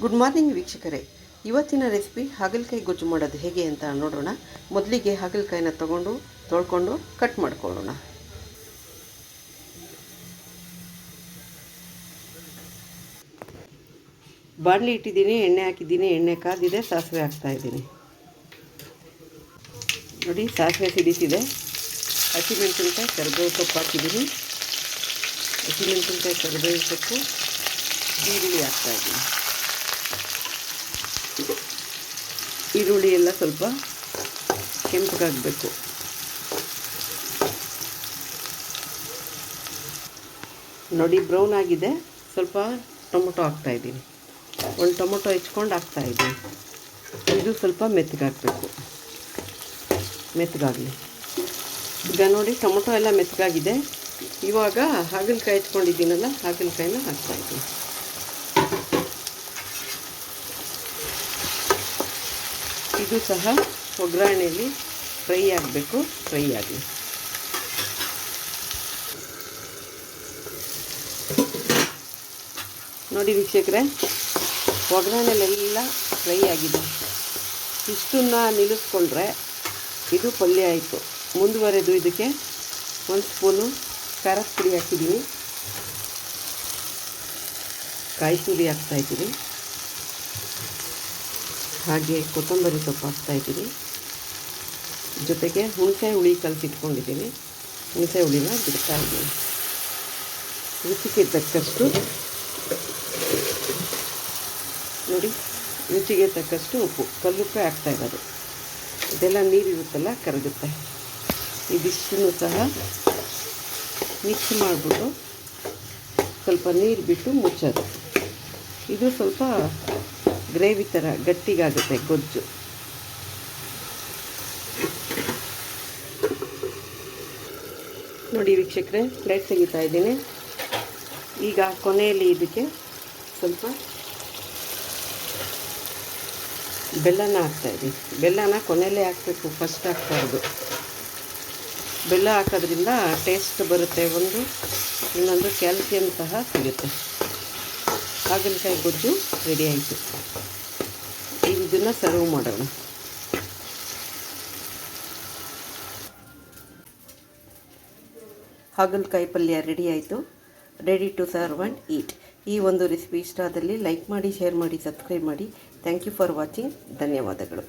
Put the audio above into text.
Good morning ವೀಕ್ಷಕರೇ. ಇವತ್ತಿನ recipe ಹಾಗಲಕಾಯಿ ಗೊಜ್ಜು ಮಾಡೋದು ಹೇಗೆ ಅಂತ ನೋಡೋಣ. ಮೊದಲಿಗೆ ಹಾಗಲಕಾಯಿನ ತಗೊಂಡು, ತೊಳ್ಕೊಂಡು ಕಟ್ ಮಾಡ್ಕೊಳ್ಳೋಣ. ಬಾಣಲಿ ಇಟ್ಟಿದ್ದೀನಿ, ಎಣ್ಣೆ ಹಾಕಿದ್ದೀನಿ, ಎಣ್ಣೆ ಕಾದಿದೆ, ಸಾಸಿವೆ ಹಾಕ್ತಾ ಇದ್ದೀನಿ. ನೋಡಿ, ಸಾಸಿವೆ ಸಿಡಿಸಿದೆ. ಹಸಿಮೆಣಸಿನಕಾಯಿ, ಕರಿಬೇವು ಸೊಪ್ಪು ಹಾಕಿದ್ದೀನಿ. ಹಸಿಮೆಣಸಿನಕಾಯಿ, ಕರಿಬೇವು ಸೊಪ್ಪು, ಈರುಳ್ಳಿ ಹಾಕ್ತಾ ಈರುಳ್ಳಿ ಎಲ್ಲ ಸ್ವಲ್ಪ ಕೆಂಪಗಾಗಬೇಕು. ನೋಡಿ, ಬ್ರೌನ್ ಆಗಿದೆ. ಸ್ವಲ್ಪ ಟೊಮೊಟೊ ಹಾಕ್ತಾಯಿದ್ದೀನಿ ಒಂದು ಟೊಮೊಟೊ ಹೆಚ್ಕೊಂಡು ಹಾಕ್ತಾಯಿದ್ದೀನಿ ಇದು ಸ್ವಲ್ಪ ಮೆತ್ತಗಾಗಬೇಕು. ಮೆತ್ತಗಾಗಲಿ. ಈಗ ನೋಡಿ, ಟೊಮೊಟೊ ಎಲ್ಲ ಮೆತ್ತಗಾಗಿದೆ. ಇವಾಗ ಹಾಗಲಕಾಯಿ ಹೆಚ್ಕೊಂಡಿದ್ದೀನಲ್ಲ ಹಾಗಲಕಾಯಿನ ಹಾಕ್ತಾ ಇದು ಸಹ ಒಗ್ಗರಣೆಯಲ್ಲಿ ಫ್ರೈ ಆಗಬೇಕು, ಫ್ರೈ ಆಗಲಿ. ನೋಡಿ ವೀಕ್ಷಕರೇ, ಒಗ್ಗರಣೆಲೆಲ್ಲ ಫ್ರೈ ಆಗಿದೆ. ಇಷ್ಟನ್ನ ನಿಲ್ಲಿಸ್ಕೊಂಡ್ರೆ ಇದು ಪಲ್ಯ ಆಯಿತು. ಮುಂದುವರೆದು ಇದಕ್ಕೆ ಒಂದು ಸ್ಪೂನು ಖಾರದ ಪುಡಿ ಹಾಕಿದ್ದೀನಿ. ಕಾಯಿ ತುರಿ ಹಾಕ್ತಾಯಿದ್ದೀನಿ ಹಾಗೆ ಕೊತ್ತಂಬರಿ ಸೊಪ್ಪು ಹಾಕ್ತಾಯಿದ್ದೀನಿ ಜೊತೆಗೆ ಹುಣಸೆ ಹುಳಿ ಕಲಸಿಟ್ಕೊಂಡಿದ್ದೀನಿ ಹುಣಸೆ ಹುಳಿನ ಬಿಡ್ತಾ ಇದ್ದೀನಿ. ರುಚಿಗೆ ತಕ್ಕಷ್ಟು ನೋಡಿ, ರುಚಿಗೆ ತಕ್ಕಷ್ಟು ಉಪ್ಪು. ಕಲ್ಲುಪ್ಪೆ ಹಾಕ್ತಾ ಇರೋದು. ಇದೆಲ್ಲ ನೀರಿರುತ್ತಲ್ಲ, ಕರಗುತ್ತೆ. ಇದಿಷ್ಟನ್ನು ಸಹ ಮಿಕ್ಸ್ ಮಾಡಿಬಿಟ್ಟು ಸ್ವಲ್ಪ ನೀರು ಬಿಟ್ಟು ಮುಚ್ಚೋದು. ಇದು ಸ್ವಲ್ಪ ಗ್ರೇವಿ ಥರ ಗಟ್ಟಿಗಾಗುತ್ತೆ ಗೊಜ್ಜು. ನೋಡಿ ವೀಕ್ಷಕರೇ ಪ್ಲೇಟ್ ತೆಗಿತಾ ಇದ್ದೀನಿ. ಈಗ ಕೊನೆಯಲ್ಲಿ ಇದಕ್ಕೆ ಸ್ವಲ್ಪ ಬೆಲ್ಲನ ಹಾಕ್ತಾಯಿದ್ದೀನಿ ಬೆಲ್ಲನ ಕೊನೆಯಲ್ಲೇ ಹಾಕಬೇಕು ಫಸ್ಟ್ ಹಾಕ್ಬಾರ್ದು. ಬೆಲ್ಲ ಹಾಕೋದ್ರಿಂದ ಟೇಸ್ಟ್ ಬರುತ್ತೆ, ಒಂದು, ಇನ್ನೊಂದು ಕ್ಯಾಲ್ಸಿಯಂ ಸಹ ಸಿಗುತ್ತೆ. ಹಾಗಲಕಾಯಿ ಗೊಜ್ಜು ರೆಡಿ ಆಯಿತು. ಈಗ ಇದನ್ನು ಸರ್ವ್ ಮಾಡೋಣ. ಹಾಗಲಕಾಯಿ ಪಲ್ಯ ರೆಡಿ ಆಯಿತು. Ready to serve and eat ಈ ಒಂದು ರೆಸಿಪಿ ಇಷ್ಟ ಆದಲ್ಲಿ ಲೈಕ್ ಮಾಡಿ ಶೇರ್ ಮಾಡಿ ಸಬ್ಸ್ಕ್ರೈಬ್ ಮಾಡಿ. ಥ್ಯಾಂಕ್ ಯು ಫಾರ್ ವಾಚಿಂಗ್ ಧನ್ಯವಾದಗಳು.